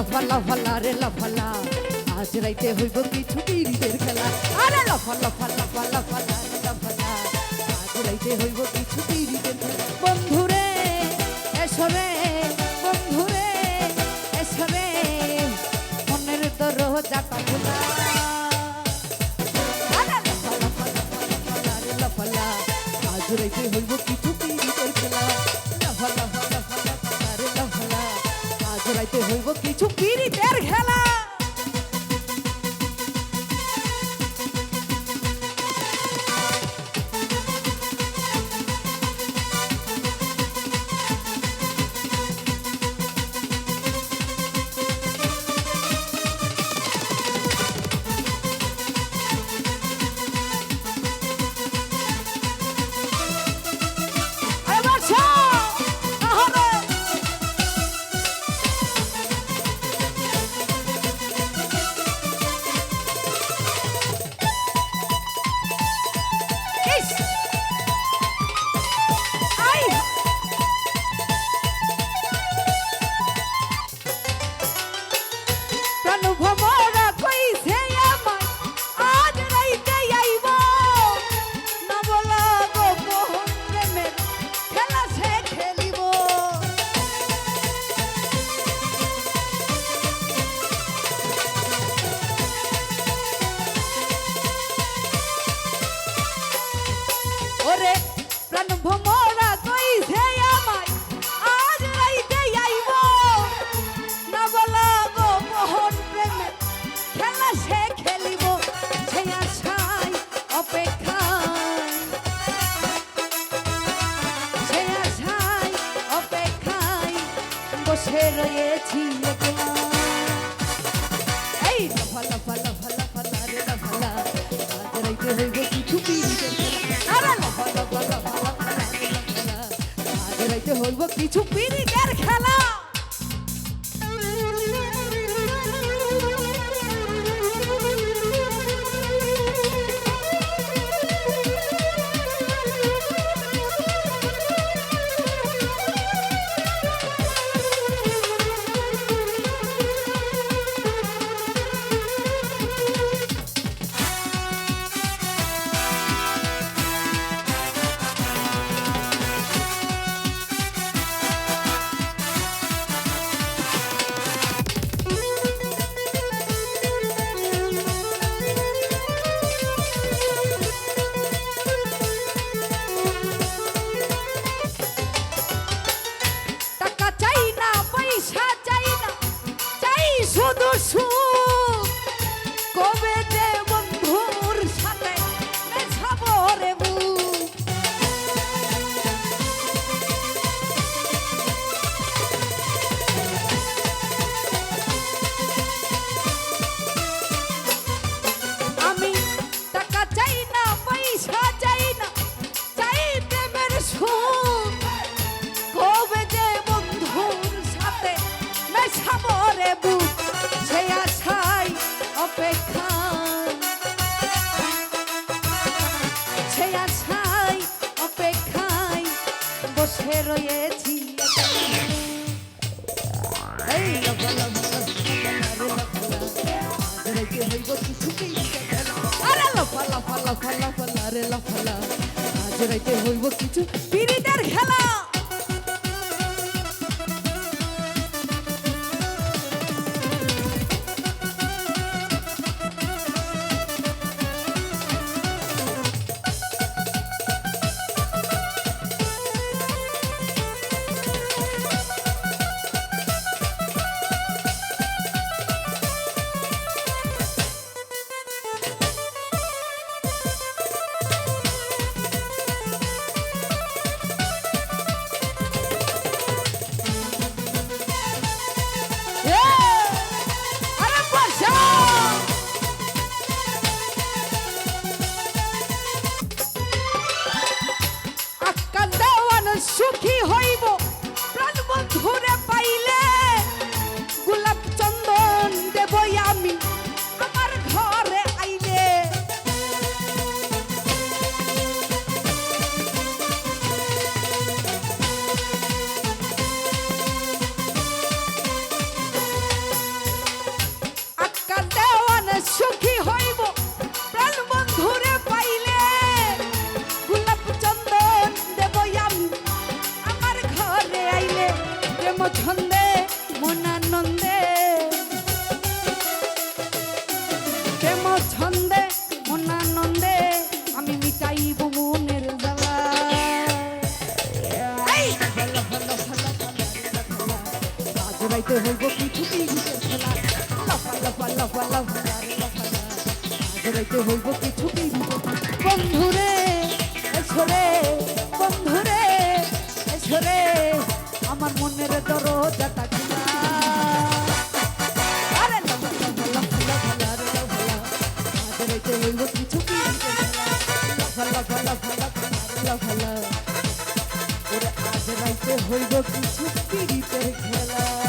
লাফালা ফালা ফালা রে লাফালা। আজ রাইতে হইব কিছু পিরিতের খেলা। আরে লাফালা ফালা ফালা ফালা রে লাফালা। আজ রাইতে হইব কিছু পিরিতের খেলা। বন্ধুরে, এসো রে, বন্ধুরে, এসো রে। মনের দরজাটা খোলা আরে লাফালা ফালা ফালা ফালা রে লাফালা। আজ রাইতে হইব কিছু হইব কিছু পিরিতের প্রাণ ভমরা কইছে আমায়? আজ রাইতে আইব। না বলা গো মোহন প্রেমের খেলা সে খেলিব, সে আশায় অপেক্ষায়। সে আশায় অপেক্ষায় বসে রয়েছি একলা। রাইতে হইব মেশাবো রে বুক সে আশায় অপেক্ষায় সে আশায় অপেক্ষায় বসে রয়েছি এই লাফা লাফা লাফা লাফা রে লাফা লা। আজ রাইতে হইব কিছু পিরিতের খেলা। Yeah! প্রেম ছন্দে মনানন্দে আমি মিটাইব মনের জ্বালা। আজ রাইতে হইব পৃথিবী ঘুরে খেলা। লাফা লাফা লাফা লাফা আজ রাইতে হইব পৃথিবী বন্ধুরে এসরে বন্ধুরে এসরে আমার মনের দরজাটা ওরে আজ রাইতে হইব কিছু পিড়িতের খেলা।